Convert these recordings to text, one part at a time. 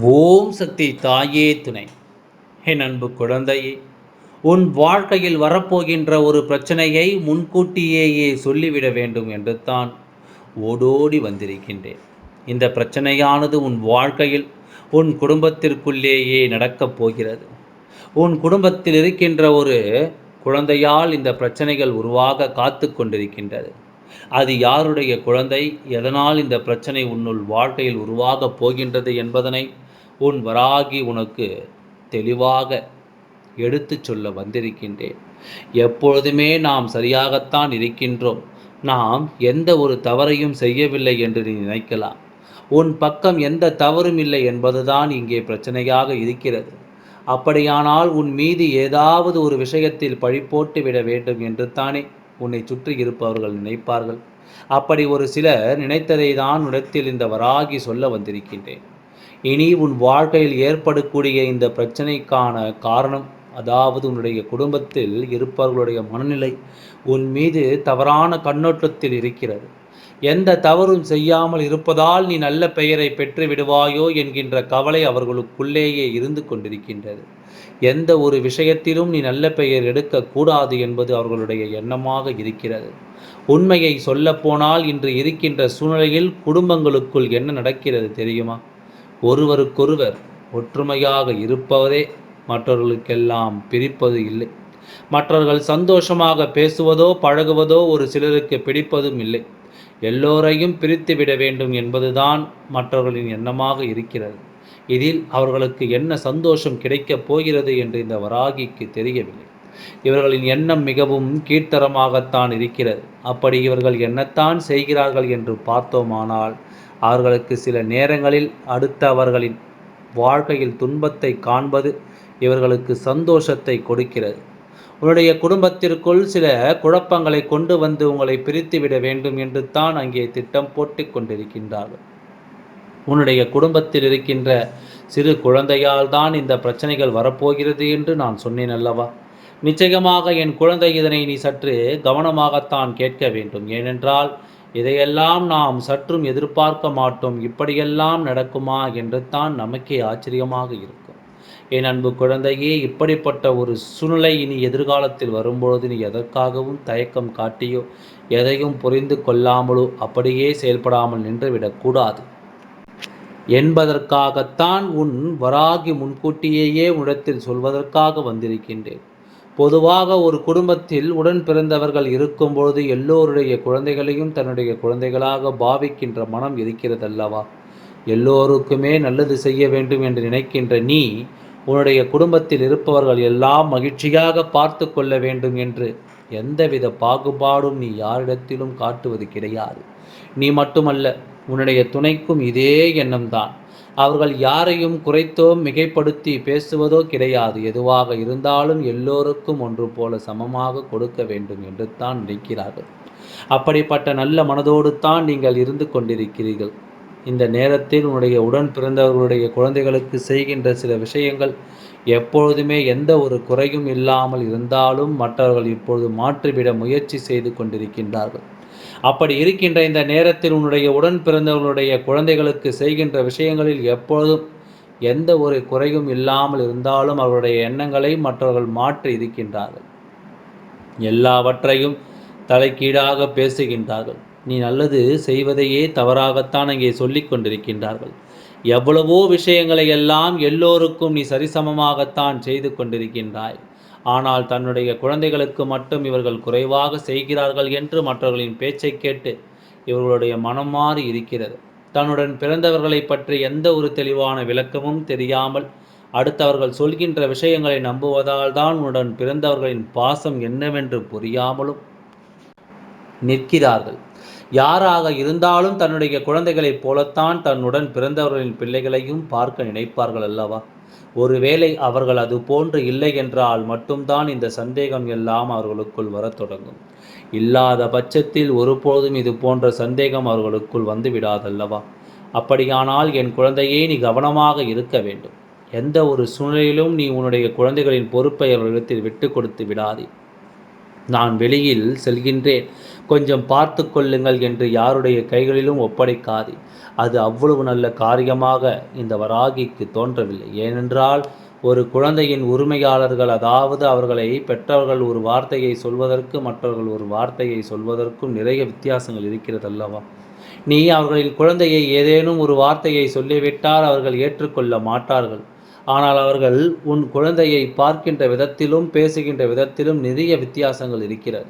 ஓம் சக்தி தாயே துணை. என் அன்பு குழந்தையே உன் வாழ்க்கையில் வரப்போகின்ற ஒரு பிரச்சனையை முன்கூட்டியேயே சொல்லிவிட வேண்டும் என்று தான் ஓடோடி வந்திருக்கின்றேன். இந்த பிரச்சனையானது உன் வாழ்க்கையில் உன் குடும்பத்திற்குள்ளேயே நடக்கப் போகிறது. உன் குடும்பத்தில் இருக்கின்ற ஒரு குழந்தையால் இந்த பிரச்சனைகள் உருவாக காத்து கொண்டிருக்கின்றது. அது யாருடைய குழந்தை? எதனால் இந்த பிரச்சனை உன்னுள் வாழ்க்கையில் உருவாகப் போகின்றது என்பதனை உன் வராகி உனக்கு தெளிவாக எடுத்துச் சொல்ல வந்திருக்கின்றேன். எப்பொழுதுமே நாம் சரியாகத்தான் இருக்கின்றோம். நாம் எந்த ஒரு தவறையும் செய்யவில்லை என்று நீ நினைக்கலாம். உன் பக்கம் எந்த தவறும் இல்லை என்பதுதான் இங்கே பிரச்சனையாக இருக்கிறது. அப்படியானால் உன் மீது ஏதாவது ஒரு விஷயத்தில் பழி போட்டு விட வேண்டும் என்று தானே உன்னை சுற்றி இருப்பவர்கள் நினைப்பார்கள். அப்படி ஒரு சிலர் நினைத்ததை தான் உடத்தில் இந்த வராகி சொல்ல வந்திருக்கின்றேன். இனி உன் வாழ்க்கையில் ஏற்படக்கூடிய இந்த பிரச்சனைக்கான காரணம் அதாவது உன்னுடைய குடும்பத்தில் இருப்பவர்களுடைய மனநிலை உன் மீது தவறான கண்ணோட்டத்தில் இருக்கிறது. எந்த தவறும் செய்யாமல் இருப்பதால் நீ நல்ல பெயரை பெற்று விடுவாயோ என்கின்ற கவலை அவர்களுக்குள்ளேயே இருந்து கொண்டிருக்கின்றது. எந்த ஒரு விஷயத்திலும் நீ நல்ல பெயர் எடுக்கக்கூடாது என்பது அவர்களுடைய எண்ணமாக இருக்கிறது. உண்மையை சொல்லப்போனால் இன்று இருக்கின்ற சூழ்நிலையில் குடும்பங்களுக்குள் என்ன நடக்கிறது தெரியுமா? ஒருவருக்கொருவர் ஒற்றுமையாக இருப்பவரே மற்றவர்களுக்கெல்லாம் பிரிப்பது இல்லை. மற்றவர்கள் சந்தோஷமாக பேசுவதோ பழகுவதோ ஒரு சிலருக்கு பிடிப்பதும் இல்லை. எல்லோரையும் பிரித்துவிட வேண்டும் என்பதுதான் மற்றவர்களின் எண்ணமாக இருக்கிறது. இதில் அவர்களுக்கு என்ன சந்தோஷம் கிடைக்கப் போகிறது என்று இந்த வராகிக்கு தெரியவில்லை. இவர்களின் எண்ணம் மிகவும் கீழ்த்தரமாகத்தான் இருக்கிறது. அப்படி இவர்கள் என்னத்தான் செய்கிறார்கள் என்று பார்த்தோமானால் அவர்களுக்கு சில நேரங்களில் அடுத்த அவர்களின் வாழ்க்கையில் துன்பத்தை காண்பது இவர்களுக்கு சந்தோஷத்தை கொடுக்கிறது. உன்னுடைய குடும்பத்திற்குள் சில குழப்பங்களை கொண்டு வந்து உங்களை பிரித்துவிட வேண்டும் என்று தான் அங்கே திட்டம் போட்டு கொண்டிருக்கின்றார்கள். உன்னுடைய குடும்பத்தில் இருக்கின்ற சிறு குழந்தையால் தான் இந்த பிரச்சனைகள் வரப்போகிறது என்று நான் சொன்னேன் அல்லவா? நிச்சயமாக என் குழந்தை இதனை நீ சற்று கவனமாகத்தான் கேட்க வேண்டும். ஏனென்றால் இதையெல்லாம் நாம் சற்றும் எதிர்பார்க்க மாட்டோம். இப்படியெல்லாம் நடக்குமா என்று தான் நமக்கே ஆச்சரியமாக இருக்கும். என் அன்பு குழந்தையே இப்படிப்பட்ட ஒரு சூழ்நிலை இனி எதிர்காலத்தில் வரும்பொழுது நீ எதற்காகவும் தயக்கம் காட்டியோ எதையும் புரிந்து கொள்ளாமலோ அப்படியே செயல்படாமல் நின்றுவிடக்கூடாது என்பதற்காகத்தான் உன் வராகி முன்கூட்டியேயே உடத்தில் சொல்வதற்காக வந்திருக்கின்றேன். பொதுவாக ஒரு குடும்பத்தில் உடன் பிறந்தவர்கள் இருக்கும்பொழுது எல்லோருடைய குழந்தைகளையும் தன்னுடைய குழந்தைகளாக பாவிக்கின்ற மனம் இருக்கிறதல்லவா? எல்லோருக்குமே நல்லது செய்ய வேண்டும் என்று நினைக்கின்ற நீ உன்னுடைய குடும்பத்தில் இருப்பவர்கள் எல்லாம் மகிழ்ச்சியாக பார்த்து கொள்ள வேண்டும் என்று எந்தவித பாகுபாடும் நீ யாரிடத்திலும் காட்டுவது கிடையாது. நீ மட்டுமல்ல உன்னுடைய துணைக்கும் இதே எண்ணம்தான். அவர்கள் யாரையும் குறைத்தோ மிகைப்படுத்தி பேசுவதோ கிடையாது. எதுவாக இருந்தாலும் எல்லோருக்கும் ஒன்று போல சமமாக கொடுக்க வேண்டும் என்று தான் நினைக்கிறார்கள். அப்படிப்பட்ட நல்ல மனதோடு தான் நீங்கள் இருந்து கொண்டிருக்கிறீர்கள். இந்த நேரத்தில் உன்னுடைய உடன் பிறந்தவர்களுடைய குழந்தைகளுக்கு செய்கின்ற சில விஷயங்கள் எப்பொழுதுமே எந்த ஒரு குறையும் இல்லாமல் இருந்தாலும் மற்றவர்கள் இப்பொழுது மாற்றிவிட முயற்சி செய்து கொண்டிருக்கின்றார்கள். அப்படி இருக்கின்ற இந்த நேரத்தில் உன்னுடைய உடன் பிறந்தவர்களுடைய குழந்தைகளுக்கு செய்கின்ற விஷயங்களில் எப்பொழுதும் எந்த ஒரு குறையும் இல்லாமல் இருந்தாலும் அவருடைய எண்ணங்களை மற்றவர்கள் மாற்றி இருக்கின்றார்கள். எல்லாவற்றையும் தலைக்கீழாக பேசுகின்றார்கள். நீ நல்லது செய்வதையே தவறாகத்தான் அங்கே சொல்லிக் கொண்டிருக்கின்றார்கள். எவ்வளவோ விஷயங்களை எல்லாம் எல்லோருக்கும் நீ சரிசமமாகத்தான் செய்து கொண்டிருக்கின்றாய். ஆனால் தன்னுடைய குழந்தைகளுக்கு மட்டும் இவர்கள் குறைவாக செய்கிறார்கள் என்று மற்றவர்களின் பேச்சை கேட்டு இவர்களுடைய மனம் மாறி இருக்கிறது. தன்னுடன் பிறந்தவர்களை பற்றி எந்த ஒரு தெளிவான விளக்கமும் தெரியாமல் அடுத்தவர்கள் சொல்கின்ற விஷயங்களை நம்புவதால் தான் உன்னுடன் பிறந்தவர்களின் பாசம் என்னவென்று புரியாமலும் நிற்கிறார்கள். யாராக இருந்தாலும் தன்னுடைய குழந்தைகளைப் போலத்தான் தன்னுடன் பிறந்தவர்களின் பிள்ளைகளையும் பார்க்க நினைப்பார்கள் அல்லவா? ஒருவேளை அவர்கள் அது போன்று இல்லை என்றால் மட்டும்தான் இந்த சந்தேகம் எல்லாம் அவர்களுக்குள் வரத் தொடங்கும். இல்லாத பட்சத்தில் ஒருபோதும் இது போன்ற சந்தேகம் அவர்களுக்குள் வந்து விடாதல்லவா? அப்படியானால் என் குழந்தையே நீ கவனமாக இருக்க வேண்டும். எந்த ஒரு சூழ்நிலையிலும் நீ உன்னுடைய குழந்தைகளின் பொறுப்பை அவர்களிடத்தில் விட்டு கொடுத்து விடாதே. நான் வெளியில் செல்கின்றேன். கொஞ்சம் பார்த்து கொள்ளுங்கள் என்று யாருடைய கைகளிலும் ஒப்படைக்காது. அது அவ்வளவு நல்ல காரியமாக இந்த வராகிக்கு தோன்றவில்லை. ஏனென்றால் ஒரு குழந்தையின் உரிமையாளர்கள் அதாவது அவர்களை பெற்றவர்கள் ஒரு வார்த்தையை சொல்வதற்கு மற்றவர்கள் ஒரு வார்த்தையை சொல்வதற்கும் நிறைய வித்தியாசங்கள் இருக்கிறது அல்லவா நீ அவர்களின் குழந்தையை ஏதேனும் ஒரு வார்த்தையை சொல்லிவிட்டால் அவர்கள் ஏற்றுக்கொள்ள மாட்டார்கள். ஆனால் அவர்கள் உன் குழந்தையை பார்க்கின்ற விதத்திலும் பேசுகின்ற விதத்திலும் நிறைய வித்தியாசங்கள் இருக்கிறது.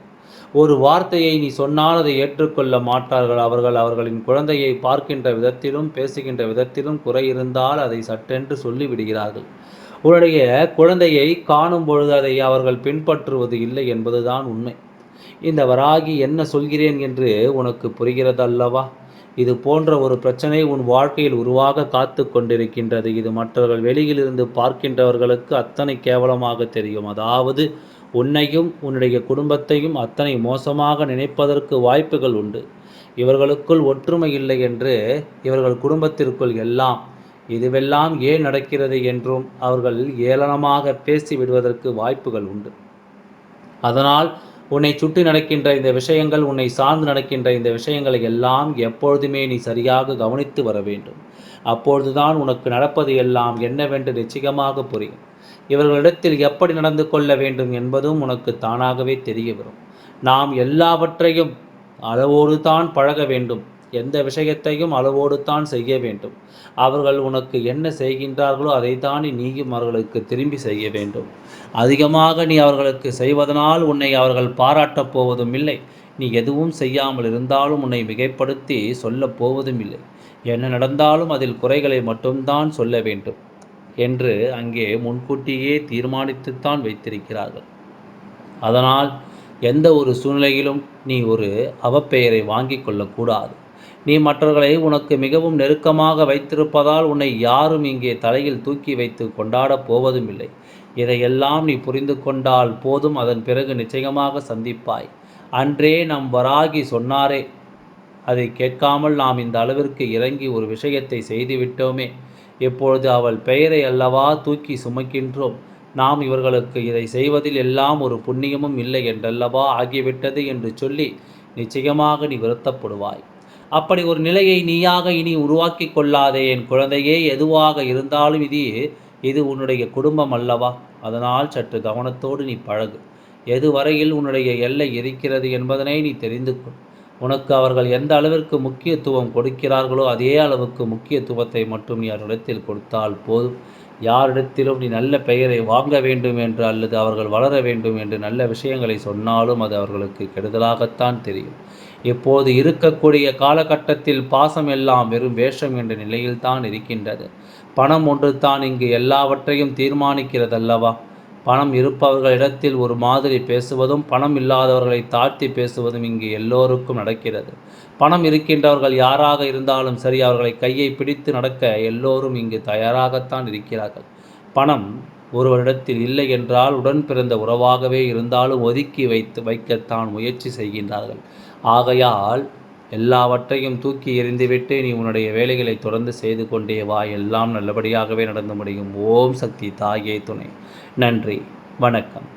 ஒரு வார்த்தையை நீ சொன்னால் அதை ஏற்றுக்கொள்ள மாட்டார்கள். அவர்கள் அவர்களின் குழந்தையை பார்க்கின்ற விதத்திலும் பேசுகின்ற விதத்திலும் குறை இருந்தால் அதை சட்டென்று சொல்லிவிடுகிறார்கள். உன்னுடைய குழந்தையை காணும் பொழுது அதை அவர்கள் பின்பற்றுவது இல்லை என்பதுதான் உண்மை. இந்த வராகி என்ன சொல்கிறேன் என்று உனக்கு புரிகிறதல்லவா? இது போன்ற ஒரு பிரச்சனை உன் வாழ்க்கையில் உருவாக காத்து கொண்டிருக்கின்றது. இது மற்றவர்கள் வெளியிலிருந்து பார்க்கின்றவர்களுக்கு அத்தனை கேவலமாக தெரியும். அதாவது உன்னையும் உன்னுடைய குடும்பத்தையும் அத்தனை மோசமாக நினைப்பதற்கு வாய்ப்புகள் உண்டு. இவர்களுக்குள் ஒற்றுமை இல்லை என்று இவர்கள் குடும்பத்திற்குள் எல்லாம் இதுவெல்லாம் ஏன் நடக்கிறது? என்றும் அவர்கள் ஏளனமாக பேசி விடுவதற்கு வாய்ப்புகள் உண்டு. அதனால் உன்னை சுற்றி நடக்கின்ற இந்த விஷயங்கள் உன்னை சார்ந்து நடக்கின்ற இந்த விஷயங்களை எல்லாம் எப்பொழுதுமே நீ சரியாக கவனித்து வர வேண்டும். அப்பொழுதுதான் உனக்கு நடப்பது எல்லாம் என்னவென்று நிச்சயமாக புரியும். இவர்களிடத்தில் எப்படி நடந்து கொள்ள வேண்டும் என்பதும் உனக்கு தானாகவே தெரிய வரும். நாம் எல்லாவற்றையும் அளவோடு தான் பழக வேண்டும். எந்த விஷயத்தையும் அளவோடுத்தான் செய்ய வேண்டும். அவர்கள் உனக்கு என்ன செய்கின்றார்களோ அதைத்தான் நீயும் அவர்களுக்கு திரும்பி செய்ய வேண்டும். அதிகமாக நீ அவர்களுக்கு செய்வதனால் உன்னை அவர்கள் பாராட்டப் போவதும் இல்லை நீ எதுவும் செய்யாமல் இருந்தாலும் உன்னை மிகைப்படுத்தி சொல்லப் போவதும் இல்லை என்ன நடந்தாலும் அதில் குறைகளை மட்டும்தான் சொல்ல வேண்டும் என்று அங்கே முன்கூட்டியே தீர்மானித்துத்தான் வைத்திருக்கிறார்கள். அதனால் எந்த ஒரு சூழ்நிலையிலும் நீ ஒரு அவப்பெயரை வாங்கி கொள்ளக்கூடாது நீ மற்றவர்களை உனக்கு மிகவும் நெருக்கமாக வைத்திருப்பதால் உன்னை யாரும் இங்கே தலையில் தூக்கி வைத்து கொண்டாடப் போவதும் இல்லை இதையெல்லாம் நீ புரிந்து கொண்டால் போதும் அதன் பிறகு நிச்சயமாக சந்திப்பாய். அன்றே நம் வராகி சொன்னாரே. அதை கேட்காமல் நாம் இந்த அளவிற்கு இறங்கி ஒரு விஷயத்தை செய்துவிட்டோமே. இப்பொழுது அவள் பெயரை அல்லவா தூக்கி சுமக்கின்றோம். நாம் இவர்களுக்கு இதை செய்வதில் எல்லாம் ஒரு புண்ணியமும் இல்லை என்றல்லவா ஆகிவிட்டது என்று சொல்லி நிச்சயமாக நீ வருத்தப்படுவாய். அப்படி ஒரு நிலையை நீயாக இனி உருவாக்கி கொள்ளாதே என் குழந்தையே எதுவாக இருந்தாலும் இது இது உன்னுடைய குடும்பம் அல்லவா? அதனால் சற்று கவனத்தோடு நீ பழகு. எதுவரையில் உன்னுடைய எல்லை இருக்கிறது என்பதனை நீ தெரிந்து கொள். உனக்கு அவர்கள் எந்த அளவிற்கு முக்கியத்துவம் கொடுக்கிறார்களோ அதே அளவுக்கு முக்கியத்துவத்தை மட்டும் நீ அவர்களிடத்தில் கொடுத்தால் போதும். யாரிடத்திலும் நீ நல்ல பெயரை வாங்க வேண்டும் என்று அல்லது அவர்கள் வளர வேண்டும் என்று நல்ல விஷயங்களை சொன்னாலும் அது அவர்களுக்கு கெடுதலாகத்தான் தெரியும். இப்போது இருக்கக்கூடிய காலகட்டத்தில் பாசம் எல்லாம் வெறும் வேஷம் என்ற நிலையில்தான் இருக்கின்றது. பணம் ஒன்று தான் இங்கு எல்லாவற்றையும் தீர்மானிக்கிறதல்லவா? பணம் இருப்பவர்களிடத்தில் ஒரு மாதிரி பேசுவதும் பணம் இல்லாதவர்களை தாழ்த்தி பேசுவதும் இங்கு எல்லோருக்கும் நடக்கிறது. பணம் இருக்கின்றவர்கள் யாராக இருந்தாலும் சரி அவர்களை கையை பிடித்து நடக்க எல்லோரும் இங்கு தயாராகத்தான் இருக்கிறார்கள். பணம் ஒருவரிடத்தில் இல்லை என்றால் உடன் பிறந்த உறவாகவே இருந்தாலும் ஒதுக்கி வைத்து வைக்கத்தான் முயற்சி செய்கின்றார்கள். ஆகையால் எல்லாவற்றையும் தூக்கி எறிந்துவிட்டு நீ உன்னுடைய வேலைகளை தொடர்ந்து செய்து கொண்டே வா. எல்லாம் நல்லபடியாகவே நடந்து முடியும். ஓம் சக்தி தாயே துணை. நன்றி. வணக்கம்.